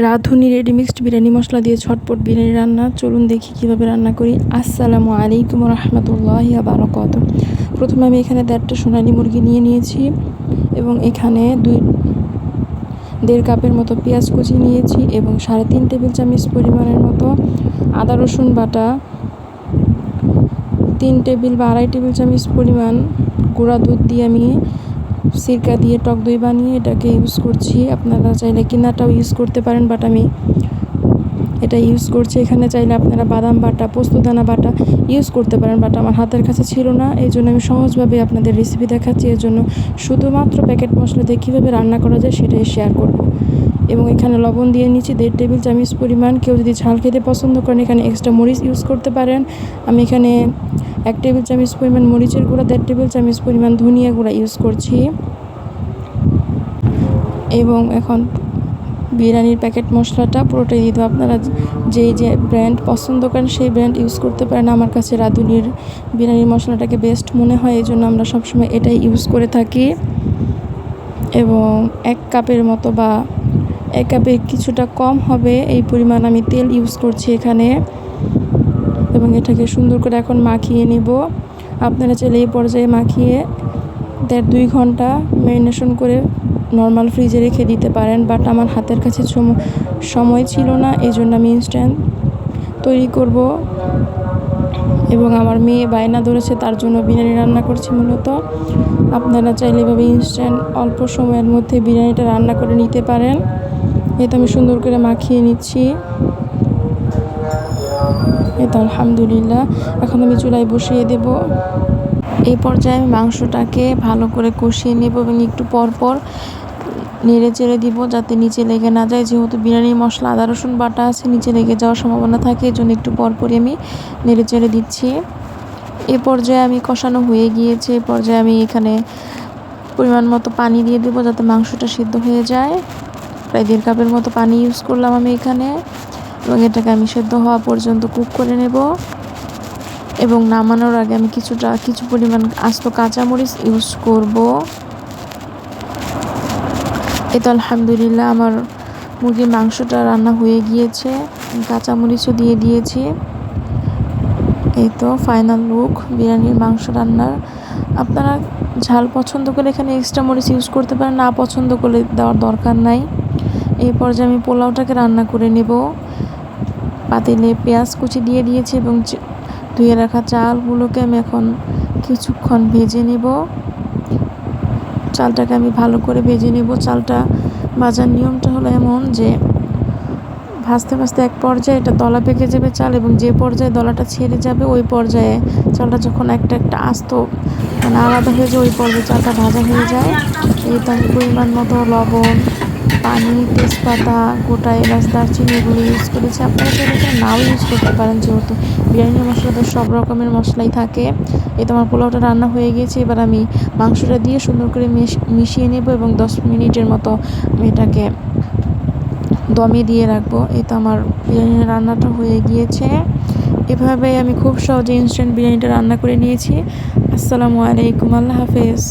রাঁধুনি ready mixed biryani মশলা দিয়ে ঝটপট বিরিয়ানি রান্না। চলুন দেখি কীভাবে রান্না করি। আসসালামু আলাইকুম রহমতুল্লাহ বারকত প্রথমে আমি এখানে দেড়টা সোনালি মুরগি নিয়ে নিয়েছি এবং এখানে দুই, দেড় কাপের মতো পেঁয়াজ কুচি নিয়েছি এবং সাড়ে তিন টেবিল চামচ পরিমাণের মতো আদা, রসুন বাটা, তিন টেবিল বা আড়াই টেবিল চামচ পরিমাণ গুঁড়া দুধ দিয়ে আমি সিরকা দিয়ে টক দই বানিয়ে এটাকে ইউজ করছি। আপনারা চাইলে কিনাটাও ইউজ করতে পারেন বাট আমি এটা ইউজ করছি। এখানে চাইলে আপনারা বাদাম বাটা পোস্তদানা বাটা ইউজ করতে পারেন বাট আমার হাতের কাছে ছিল না। এই জন্য আমি সহজভাবে আপনাদের রেসিপি দেখাচ্ছি। এর জন্য শুধুমাত্র প্যাকেট মশলা দিয়ে কীভাবে রান্না করা যায় সেটাই শেয়ার করব। এবং এখানে লবণ দিয়ে নিচ্ছি দেড় টেবিল চামচ পরিমাণ কেউ যদি ঝাল খেতে পছন্দ করেন, এখানে এক্সট্রা মরিচ ইউজ করতে পারেন। আমি এখানে এক টেবিল চামচ পরিমাণ মরিচের গুঁড়া, দেড় টেবিল চামচ পরিমাণ ধনিয়া গুঁড়া ইউজ করছি। এবং এখন বিরিয়ানির প্যাকেট মশলাটা পুরোটাই দিয়ে দেবো। আপনারা যেই যে ব্র্যান্ড পছন্দ করেন, সেই ব্র্যান্ড ইউজ করতে পারেন। আমার কাছে রাঁধুনির বিরিয়ানির মশলাটাকে বেস্ট মনে হয়, এই জন্য আমরা সবসময় এটাই ইউজ করে থাকি। এবং এক কাপের মতো বা এক কাপে কিছুটা কম হবে, এই পরিমাণ আমি তেল ইউজ করছি এখানে। এবং এটাকে সুন্দর করে এখন মাখিয়ে নেব। আপনারা চাইলে এই পর্যায়ে মাখিয়ে দেড় দুই ঘণ্টা ম্যারিনেশন করে নর্মাল ফ্রিজে রেখে দিতে পারেন বাট আমার হাতের কাছে সময় ছিল না এই জন্য আমি ইনস্ট্যান্ট তৈরি করব। এবং আমার মেয়ে বায়না ধরেছে, তার জন্য বিরিয়ানি রান্না করছি মূলত। আপনারা চাইলে এভাবে ইনস্ট্যান্ট অল্প সময়ের মধ্যে বিরিয়ানিটা রান্না করে নিতে পারেন। এই তো আমি সুন্দর করে মাখিয়ে নিচ্ছি। এই তো আলহামদুলিল্লাহ, এখন আমি চুলায় বসিয়ে দেব। এই পর্যায়ে আমি মাংসটাকে ভালো করে কষিয়ে নেব এবং একটু পর পর নেড়ে চেড়ে দিব যাতে নিচে লেগে না যায়। যেহেতু বিরিয়ানির মশলা, আদা, রসুন বাটা আছে, নিচে লেগে যাওয়ার সম্ভাবনা থাকে এই জন্য একটু পরপরই আমি নেড়ে চেড়ে দিচ্ছি। এ পর্যায়ে আমি কষানো হয়ে গিয়েছে। এ পর্যায়ে আমি এখানে পরিমাণ মতো পানি দিয়ে দেবো যাতে মাংসটা সিদ্ধ হয়ে যায়। প্রায় দেড় কাপের মতো পানি ইউজ করলাম আমি এখানে। এবং এটাকে আমি সেদ্ধ হওয়া পর্যন্ত কুক করে নেব। এবং নামানোর আগে আমি কিছুটা, কিছু পরিমাণ আস্ত কাঁচামরিচ ইউজ করব। এই তো আলহামদুলিল্লাহ আমার মুরগির মাংসটা রান্না হয়ে গিয়েছে। কাঁচামরিচও দিয়ে দিয়েছি। এই তো ফাইনাল লুক বিরিয়ানির মাংস রান্নার। আপনারা ঝাল পছন্দ করলে এখানে এক্সট্রা মরিচ ইউজ করতে পারেন, না পছন্দ করলে দেওয়ার দরকার নাই। এই পর্যায়ে আমি পোলাওটাকে রান্না করে নেব। পাতিলে পেঁয়াজ কুচি দিয়ে দিয়েছি এবং ধুয়ে রাখা চালগুলোকে আমি এখন কিছুক্ষণ ভেজে নেব। চালটাকে আমি ভালো করে ভেজে নেব। চালটা ভাজার নিয়মটা হলো এমন যে ভাজতে ভাজতে এক পর্যায়ে এটা দলা পেকে যাবে চাল এবং যে পর্যায়ে দলাটা ছেড়ে যাবে ওই পর্যায়ে চালটা যখন একটা একটা আস্ত মানে আলাদা হয়ে যায়, ওই পর্যায়ে চালটা ভাজা হয়ে যায়। এই তো পরিমাণ মতো লবণ পানি, তেজপাতা, গোটা এলাচ, দারচিনি এগুলো ইউজ করেছি। আপনারা চাইলে এখানে নাও ইউজ করতে পারেন যেহেতু বিরিয়ানি মশলাতে সব রকমের মশলাই থাকে। এই তোমার পোলাওটা রান্না হয়ে গিয়েছে। এবার আমি মাংসটা দিয়ে সুন্দর করে মিশিয়ে নেব এবং দশ মিনিটের মতো আমি এটাকে দমে দিয়ে রাখব। এই তো আমার বিরিয়ানি রান্নাটা হয়ে গিয়েছে। এভাবে আমি খুব সহজে ইনস্ট্যান্ট বিরিয়ানিটা রান্না করে নিয়েছি। আসসালামু আলাইকুম, আল্লাহ হাফেজ।